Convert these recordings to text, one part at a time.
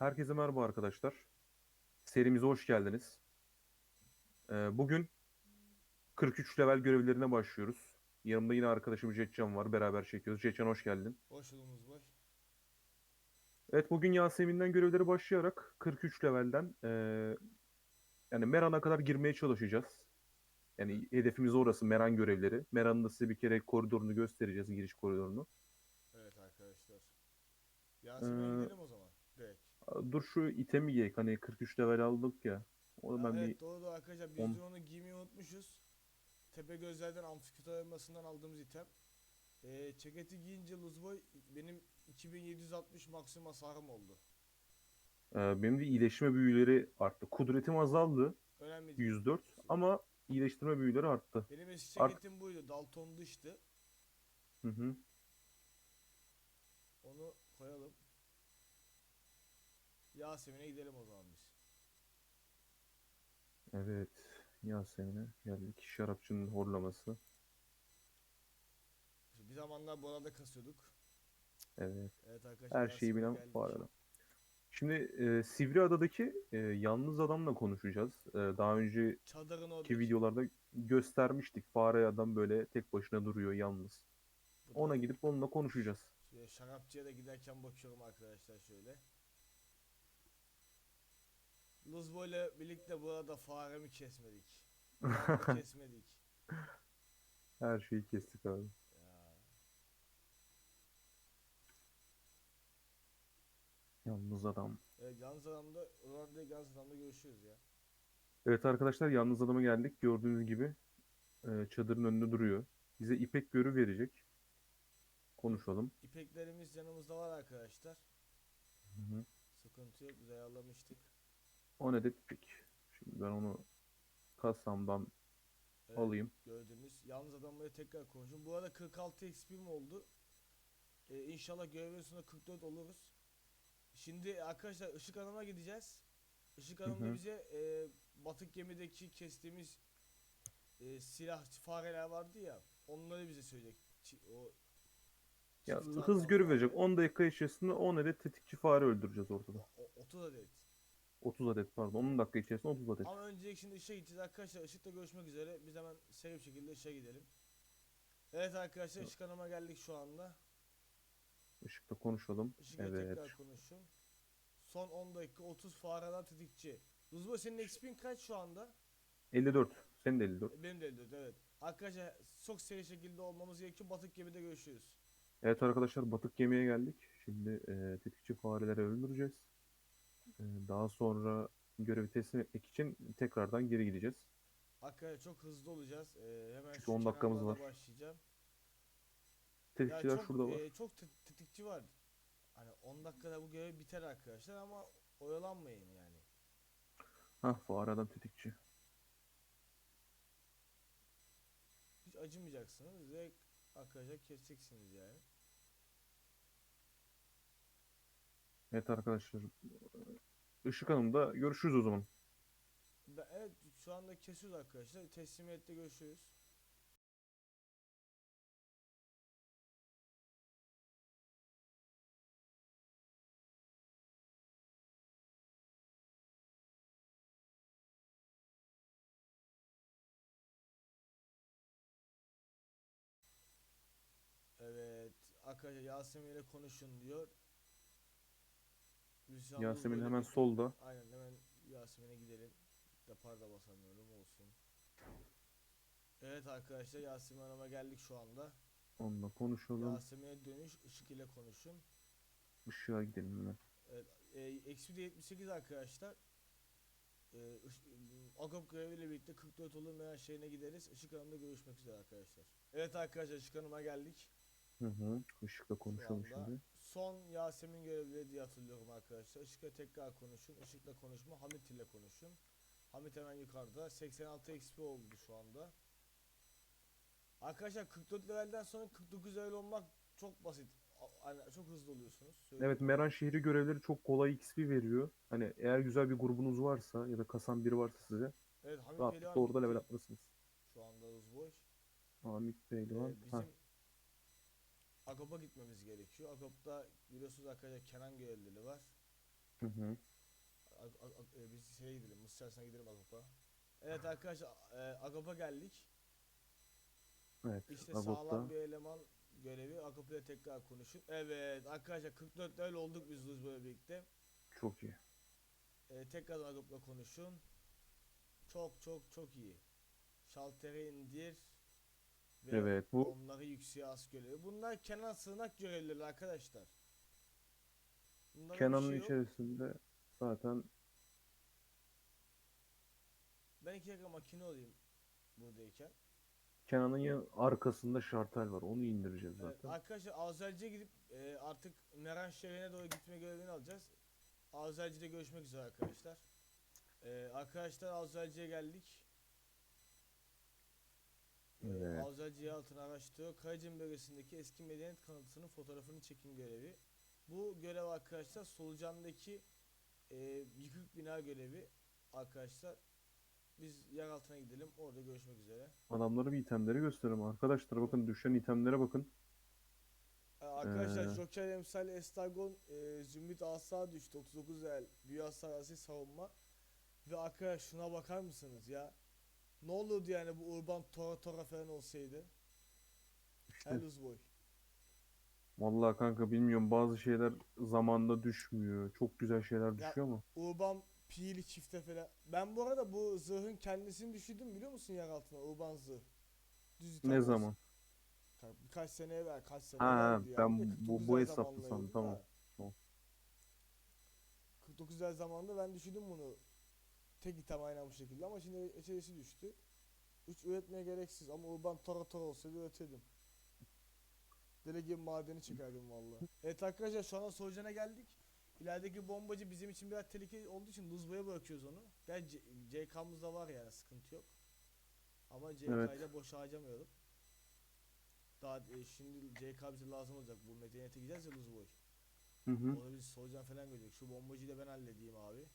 Herkese merhaba arkadaşlar. Serimize hoş geldiniz. Ee, bugün 43 level görevlerine başlıyoruz. Yanımda yine arkadaşım Jetcan var. Beraber çekiyoruz. Jetcan hoş geldin. Hoş buldunuz boy. Evet bugün Yasemin'den görevleri başlayarak 43 levelden eee, yani Meran'a kadar girmeye çalışacağız. Yani hedefimiz orası Meran görevleri. Meran'ın da size bir kere koridorunu göstereceğiz, giriş koridorunu. Evet arkadaşlar. Yasemin'e Ee, gidelim o zaman. Dur şu itemi giyek. Hani 43 level aldık ya. Onu ben evet bir doğru doğru arkadaşlar. Biz on- de onu giymeyi unutmuşuz. Tepe gözlerden amfiküter elmasından aldığımız item. Ee, ceketi giyince Luzboy benim 2760 maksimum hasarım oldu. Ee, benim de iyileşme büyüleri arttı. Kudretim azaldı Önemli değil. 104 ama iyileştirme büyüleri arttı. Benim eski Art- ceketim buydu. Dalton dıştı. Hı hı. Onu koyalım. Yasemin'e gidelim o zaman biz. Evet. Yasemin'e geldik. Şarapçının horlaması. Bir zamanlar bu arada kasıyorduk. Evet. Evet arkadaşlar. Her şeyi bilen geldik. bu arada. Şimdi e, Sivriada'daki e, yalnız adamla konuşacağız. E, daha önceki videolarda göstermiştik. Fare adam böyle tek başına duruyor yalnız. Bu da- Ona gidip onunla konuşacağız. Şarapçıya da giderken bakıyorum arkadaşlar şöyle. Luzbo ile birlikte bu arada faremi kesmedik. Faremi kesmedik. Her şeyi kestik abi. Ya. Yalnız adam. Evet yalnız adamda, Oranda yalnız adamda görüşürüz ya. Evet arkadaşlar yalnız adama geldik. Gördüğünüz gibi e, çadırın önünde duruyor. Bize ipek görü verecek. Konuşalım. İpeklerimiz yanımızda var arkadaşlar. Hı hı. Sıkıntı yok biz ayarlamıştık. 10 adet ipek. Şimdi ben onu kasamdan Evet, alayım. Gördünüz. Yalnız adamla tekrar konuşun. Bu arada 46 XP'm oldu. Ee, inşallah görevin sonunda 44 oluruz. Şimdi arkadaşlar Işık Hanım'a gideceğiz. Işık Hanım da bize e, batık gemideki kestiğimiz e, silah fareler vardı ya. Onları bize söyleyecek. O Ya hız görü verecek. fare. 10 dakika içerisinde 10 adet tetikçi fare öldüreceğiz ortada. O, 30 adet. 30 adet pardon. 10 dakika içerisinde 30 adet. Ama öncelik şimdi ışığa gideceğiz arkadaşlar. Işıkla görüşmek üzere. Biz hemen seri bir şekilde ışığa gidelim. Evet arkadaşlar Işık Hanım'a geldik şu anda. Işıkta konuşalım. Işıkla Evet. tekrar konuşun. Son 10 dakika 30 fareden tetikçi. Luzbo senin XP'in kaç şu anda? 54. Senin de 54. E, Benim de 54 evet. Arkadaşlar çok seri şekilde olmamız gerekiyor. Batık gemide görüşürüz. Evet arkadaşlar batık gemiye geldik. Şimdi e, tetikçi fareleri öldüreceğiz. E, daha sonra görevi teslim etmek için tekrardan geri gideceğiz. Arkadaşlar çok hızlı olacağız. Ee, hemen Çünkü şu 10 dakikamız kenarlarda var. başlayacağım. Ya Tetikçiler çok, şurada var. e, çok te- tetikçi var. Hani 10 dakikada bu görev biter arkadaşlar ama oyalanmayın yani. Hah fare adam tetikçi. Hiç acımayacaksınız. Direkt arkadaşlar keseceksiniz yani. Evet arkadaşlar. Işık Hanım'da görüşürüz o zaman. Evet şu anda kesiyoruz arkadaşlar. Teslimiyette görüşürüz. Evet arkadaşlar Yasemin ile konuşun diyor. Hüsam Yasemin hemen solda. Aynen hemen Yasemin'e gidelim. Depar da basamıyorum olsun. Evet arkadaşlar Yasemin Hanım'a geldik şu anda. Onunla konuşalım. Yasemin'e dönüş ışık ile konuşun. Işığa gidelim hemen. Evet, e, eksi de 78 arkadaşlar. E, Agop göreviyle birlikte 44 olunmayan şeyine gideriz. Işık Hanım'da görüşmek üzere arkadaşlar. Evet arkadaşlar Işık Hanım'a geldik. Hı hı. Işıkla Şu konuşalım anda. şimdi. Son Yasemin görevleri diye hatırlıyorum arkadaşlar. Işık'la tekrar konuşun. Işık'la konuşma. Hamit ile konuşun. Hamit hemen yukarıda. 86 XP oldu şu anda. Arkadaşlar 44 levelden sonra 49 level olmak çok basit. Hani çok hızlı oluyorsunuz. Söyleyeyim. Evet Meran şehri görevleri çok kolay XP veriyor. Hani eğer güzel bir grubunuz varsa ya da kasan biri varsa size Evet Hamit rahatlıkla Pehlivan orada level gitti. atmalısınız. Şu anda Uzboş. Hamit Pehlivan. Ee, bizim Agop'a gitmemiz gerekiyor. Agop'ta biliyorsunuz arkadaşlar Kenan görevlileri var. Hı hı. A- a- a- e, biz şeye gidelim, Mısır Çarşısı'na gidelim Agop'a. Evet arkadaşlar, e, Agop'a geldik. Evet. İşte Agop'ta. sağlam bir eleman görevi. Agop ile tekrar konuşun. Evet arkadaşlar 44 level olduk biz Luz böyle birlikte. Çok iyi. E, tekrar Agop'la konuşun. Çok çok çok iyi. Şaltere indir. Ve Evet bu onları yükseğe as görevi. Bunlar Kenan sığınak görevlileri arkadaşlar. Bunlara bir Kenan'ın şey yok. içerisinde zaten Ben iki dakika makine olayım buradayken. Kenan'ın ya- arkasında şartel var. Onu indireceğiz Evet, zaten. arkadaşlar Azerci'ye gidip e, artık Meran şehrine doğru gitme görevini alacağız. Azerci'de görüşmek üzere arkadaşlar. E, arkadaşlar Azerci'ye geldik. E, Evet. Azerci altını araştırıyor. Karacın bölgesindeki eski medeniyet kanıtının fotoğrafını çekin görevi. Bu görev arkadaşlar Solucan'daki e, yıkık bina görevi arkadaşlar. Biz yer altına gidelim. Orada görüşmek üzere. Adamlara bir itemleri gösterelim. Arkadaşlar bakın düşen itemlere bakın. Ee, Arkadaşlar Ee, Joker emsali Estragon e, Zümrüt Asa düştü 39 el büyü hasar asil savunma ve arkadaş şuna bakar mısınız ya ne olurdu yani bu urban tora tora falan olsaydı Helus boy vallahi kanka bilmiyorum bazı şeyler zamanda düşmüyor. Çok güzel şeyler düşüyor ama. urban pili çifte falan ben bu arada bu zırhın kendisini düşürdüm biliyor musun yer altına urban zırh Düz Ne zaman? Ka- Birkaç sene evvel kaç sene Ha, evveldi ben yani bu- 49 bu ay hesaplı zamanla sandım, tamam, da. tamam. 49 ay zamanında ben düşürdüm bunu. Tek item aynen bu şekilde ama şimdi içerisi düştü. Hiç üretmeye gereksiz ama urban tora tora olsaydı üretirdim. Deli gibi madeni çıkardım valla. Evet arkadaşlar şu anda Solucan'a geldik. İlerideki bombacı bizim için biraz tehlikeli olduğu için Luzbo'ya bırakıyoruz onu. C- CK'mız da var yani sıkıntı yok. Ama CK'yı Evet. da boş harcamayalım. Daha e, şimdi CK bize lazım olacak. Bu medeniyete gideceğiz ya Luzboy. Hı hı. Onu biz solucan falan görecek. Şu bombacıyı da ben halledeyim abi.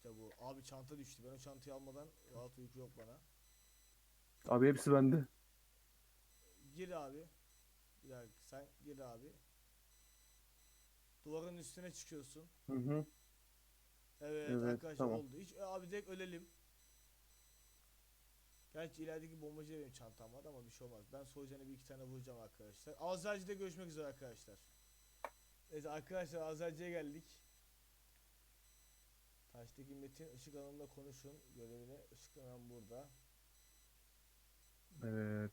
İşte bu. Abi çanta düştü. Ben o çantayı almadan rahat uyku yok bana. Abi hepsi bende. Gir abi. Bir dakika sen gir abi. Duvarın üstüne çıkıyorsun. Hı hı. Evet, Evet, arkadaşlar tamam. oldu. Hiç e, abi direkt ölelim. Gerçi ilerideki bombacı benim çantam var ama bir şey olmaz. Ben solucanı bir iki tane vuracağım arkadaşlar. Azerci'de görüşmek üzere arkadaşlar. Evet arkadaşlar Azerci'ye geldik. Taştaki Metin Işık Hanım'la konuşun görevine. Işık Hanım burada. Evet.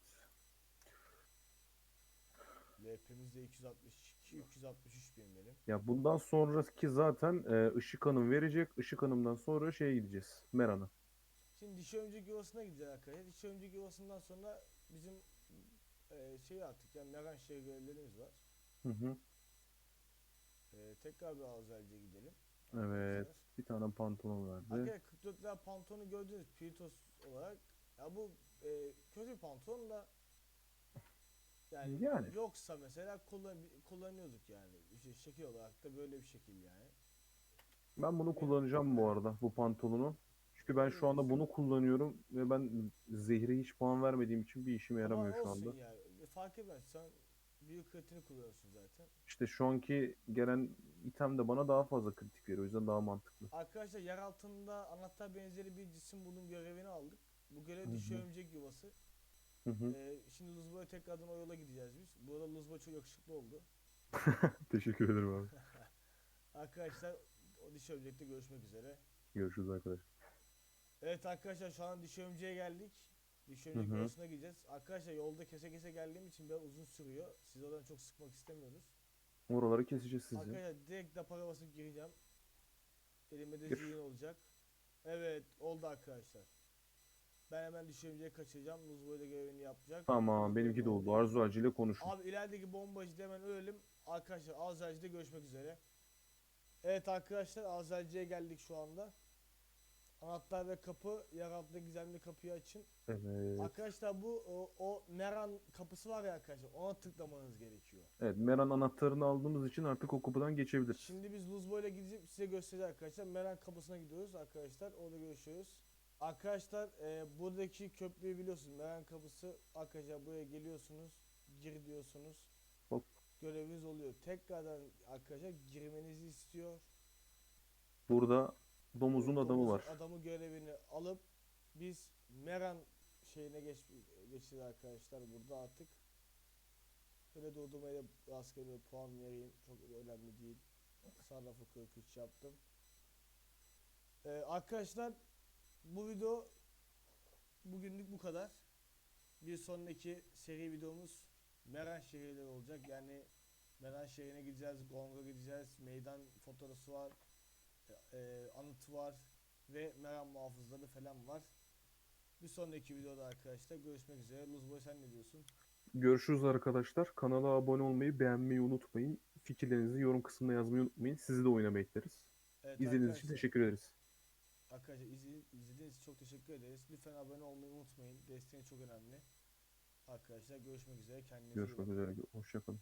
LP'miz de 262 363 bin benim. Ya bundan sonraki zaten e, Işık Hanım verecek. Işık Hanım'dan sonra şeye gideceğiz. Meran'a. Şimdi dişi ömcük yuvasına gideceğiz arkadaşlar. Dişi ömcük yuvasından sonra bizim e, şey artık yani Meran şehir görevlerimiz var. Hı hı. E, tekrar bir Azerci'ye gidelim. Evet. Bir tane pantolon verdi. Arkadaşlar 44 lira pantolonu gördünüz Piritos olarak. Ya bu e, kötü bir pantolon da yani, Yani. yoksa mesela kullan, kullanıyorduk yani. İşte şekil olarak da böyle bir şekil yani. Ben bunu kullanacağım bu arada. Bu pantolonu. Çünkü ben şu anda bunu kullanıyorum ve ben zehre hiç puan vermediğim için bir işime yaramıyor Ama şu olsun anda. yani. Fark etmez. Sen büyük kritini kullanıyorsun zaten. İşte şu anki gelen item de bana daha fazla kritik veriyor. O yüzden daha mantıklı. Arkadaşlar yer altında anahtar benzeri bir cisim bunun görevini aldık. Bu görev dişi örümcek yuvası. Hı hı. Ee, şimdi Luzbo'ya tekrardan o yola gideceğiz biz. Bu arada Luzbo çok yakışıklı oldu. Teşekkür ederim abi. Arkadaşlar o dişi örümcekte görüşmek üzere. Görüşürüz arkadaşlar. Evet arkadaşlar şu an dişi örümceğe geldik. Hı. yuvasına gideceğiz. Arkadaşlar yolda kese kese geldiğim için biraz uzun sürüyor. Siz oradan çok sıkmak istemiyoruz. Oraları keseceğiz sizi. Arkadaşlar direkt dapara basıp gireceğim. Elimde de Gir. zihin olacak. Evet oldu arkadaşlar. Ben hemen düşürümceye kaçacağım. Luzboy da görevini yapacak. Tamam benimki de oldu. Arzu Acı ile konuşun. Abi ilerideki bombacı da hemen ölelim. Arkadaşlar Azerci'de görüşmek üzere. Evet arkadaşlar Azerci'ye geldik şu anda. Anahtar ve kapı yer altında gizemli kapıyı açın. Evet. Arkadaşlar bu o, o Meran kapısı var ya arkadaşlar ona tıklamanız gerekiyor. Evet Meran anahtarını aldığımız için artık o kapıdan geçebiliriz. Şimdi biz Luzbo ile gidip size göstereceğiz arkadaşlar. Meran kapısına gidiyoruz arkadaşlar. Orada görüşürüz. Arkadaşlar e, buradaki köprüyü biliyorsunuz. Meran kapısı arkadaşlar buraya geliyorsunuz. Gir diyorsunuz. Hop. Göreviniz oluyor. Tekrardan arkadaşlar girmenizi istiyor. Burada domuzun adamı var. Adamı görevini alıp biz Meran şeyine geç, geçeceğiz arkadaşlar burada artık. Böyle durdurmaya da rastgele bir puan vereyim. Çok önemli değil. Sarrafı 43 yaptım. Ee, arkadaşlar bu video bugünlük bu kadar. Bir sonraki seri videomuz Meran şehirleri olacak. Yani Meran şehrine gideceğiz, Gong'a gideceğiz. Meydan fotoğrafı var e, anıt var ve meram muhafızları falan var. Bir sonraki videoda arkadaşlar görüşmek üzere. Luzboy sen ne diyorsun? Görüşürüz arkadaşlar. Kanala abone olmayı, beğenmeyi unutmayın. Fikirlerinizi yorum kısmına yazmayı unutmayın. Sizi de oyuna bekleriz. Evet, İzlediğiniz için teşekkür ederiz. Arkadaşlar izledi- izlediğiniz için çok teşekkür ederiz. Lütfen abone olmayı unutmayın. Desteğiniz çok önemli. Arkadaşlar görüşmek üzere. Kendinize iyi bakın. Görüşmek üzere. Hoşçakalın.